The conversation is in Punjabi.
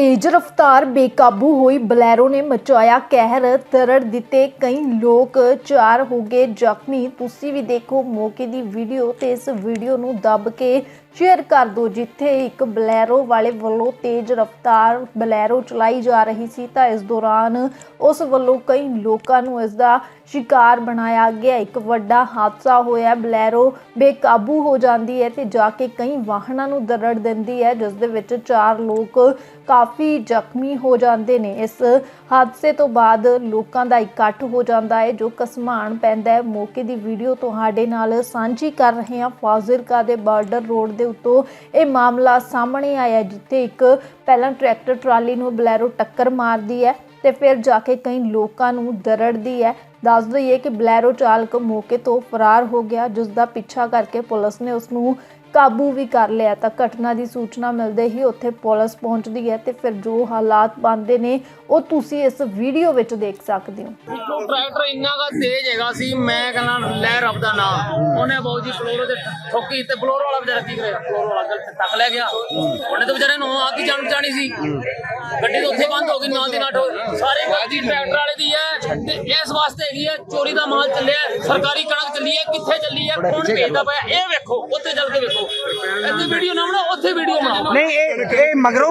ਤੇਜ਼ ਰਫ਼ਤਾਰ ਬੇਕਾਬੂ ਹੋਈ ਬਲੈਰੋ ਨੇ ਮਚਾਇਆ ਕਹਿਰ, ਤਰੜ ਦਿੱਤੇ ਕਈ ਲੋਕ। ਚਾਰ ਹੋ ਗਏ ਜ਼ਖਮੀ। ਤੁਸੀਂ ਵੀ ਦੇਖੋ ਮੌਕੇ ਦੀ ਵੀਡੀਓ ਤੇ ਇਸ ਵੀਡੀਓ ਨੂੰ ਦੱਬ ਕੇ ਸ਼ੇਅਰ ਕਰ ਦਿਓ ਜਿੱਥੇ ਇੱਕ ਬਲੈਰੋ ਵਾਲੇ ਵੱਲੋਂ ਤੇਜ਼ ਰਫ਼ਤਾਰ ਬਲੈਰੋ ਚਲਾਈ ਜਾ ਰਹੀ ਸੀ ਤਾਂ ਇਸ ਦੌਰਾਨ ਉਸ ਵੱਲੋਂ ਕਈ ਲੋਕਾਂ ਨੂੰ ਇਸ ਦਾ ਸ਼ਿਕਾਰ ਬਣਾਇਆ ਗਿਆ। ਇੱਕ ਵੱਡਾ ਹਾਦਸਾ ਹੋਇਆ, ਬਲੈਰੋ ਬੇਕਾਬੂ ਹੋ ਜਾਂਦੀ ਹੈ ਤੇ ਜਾ ਕੇ ਕਈ ਵਾਹਨਾਂ ਨੂੰ ਦਰੜ ਦਿੰਦੀ ਹੈ, ਜਿਸ ਦੇ ਵਿੱਚ ਚਾਰ ਲੋਕ ਕਾਫੀ ਜ਼ਖਮੀ ਹੋ ਜਾਂਦੇ ਨੇ। ਇਸ ਹਾਦਸੇ ਤੋਂ ਬਾਅਦ ਲੋਕਾਂ ਦਾ ਇਕੱਠ ਹੋ ਜਾਂਦਾ ਹੈ, ਜੋ ਕਸਮਾਨ ਪੈਂਦਾ ਹੈ। ਮੌਕੇ ਦੀ ਵੀਡੀਓ ਤੁਹਾਡੇ ਨਾਲ ਸਾਂਝੀ ਕਰ ਰਹੇ ਹਾਂ। ਫਾਜ਼ਿਲਕਾ ਦੇ ਬਾਰਡਰ ਰੋਡ ਦੇ ਉੱਤੋਂ ਇਹ ਮਾਮਲਾ ਸਾਹਮਣੇ ਆਇਆ ਜਿੱਥੇ ਇੱਕ ਪਹਿਲਾਂ ਟਰੈਕਟਰ ਟਰਾਲੀ ਨੂੰ ਬਲੈਰੋ ਟੱਕਰ ਮਾਰਦੀ ਹੈ ਤੇ ਫਿਰ ਜਾ ਕੇ ਕਈ ਲੋਕਾਂ ਨੂੰ ਦਰੜਦੀ ਹੈ। ਦੱਸ ਦਈਏ ਕਿ ਬਲੈਰੋ ਚਾਲਕ ਮੌਕੇ ਤੋਂ ਫਰਾਰ ਹੋ ਗਿਆ, ਜਿਸ ਦਾ ਪਿੱਛਾ ਕਰਕੇ ਪੁਲਿਸ ਨੇ ਉਸ ਨੂੰ ਕਾਬੂ ਵੀ ਕਰ ਲਿਆ ਤਾਂ ਘਟਨਾ ਦੀ ਸੂਚਨਾ ਮਿਲਦੇ ਹੀ ਉੱਥੇ ਪੁਲਿਸ ਪਹੁੰਚਦੀ ਹੈ ਤੇ ਫਿਰ ਜੋ ਹਾਲਾਤ ਬਣਦੇ ਨੇ, ਉਹ ਤੁਸੀਂ ਇਸ ਵੀਡੀਓ ਵਿੱਚ ਦੇਖ ਸਕਦੇ ਹੋ। ਟਰੈਕਟਰ ਇੰਨਾ ਕਾ ਤੇਜ਼ ਹੈਗਾ ਸੀ, ਮੈਂ ਕਹਿੰਦਾ ਲੈ ਰੱਬ ਦਾ ਨਾਮ। ਉਹਨੇ ਬਹੁਤ ਜੀ ਫਲੋਰੋ ਤੇ ਠੋਕੀ ਤੇ ਫਲੋਰੋ ਵਾਲਾ ਵਿਚਾਰਾ ਕੀ ਕਰਿਆ? ਫਲੋਰੋ ਵਾਲਾ ਗਲਤ ਟੱਕ ਲੈ ਗਿਆ। ਉਹਨੇ ਤਾਂ ਵਿਚਾਰੇ ਨੂੰ ਆ ਕੀ ਜਾਣ ਜਾਣੀ ਸੀ। ਗੱਡੀ ਤਾਂ ਉੱਥੇ ਬੰਦ ਹੋ ਗਈ ਨਾਲ ਦੀ ਨਾਲ ਠੋ- ਸਾਰੀ ਗੱਡੀ ਟਰੈਕਟਰ ਵਾਲੇ ਦੀ ਹੈ ਤੇ ਇਸ ਵਾਸਤੇ ਹੈਗੀ ਹੈ ਚੋਰੀ ਦਾ ਮਾਲ ਚੱਲਿਆ ਹੈ, ਸਰਕਾਰੀ ਕਣਕ ਚੱਲੀ ਹੈ ਕਿੱਥੇ ਚੱਲੀ ਹੈ ਕੌਣ ਭੇਜਦਾ ਪਿਆ ਇਹ ਵੇਖੋ ਉੱਥੇ ਚੱਲ ਕੇ ਵੇਖੋ। ਇੱਥੇ ਵੀਡੀਓ ਨਾ ਬਣਾਓ ਉੱਥੇ ਵੀਡੀਓ ਬਣਾਓ। ਨਹੀਂ ਇਹ ਇਹ ਮਗਰੋਂ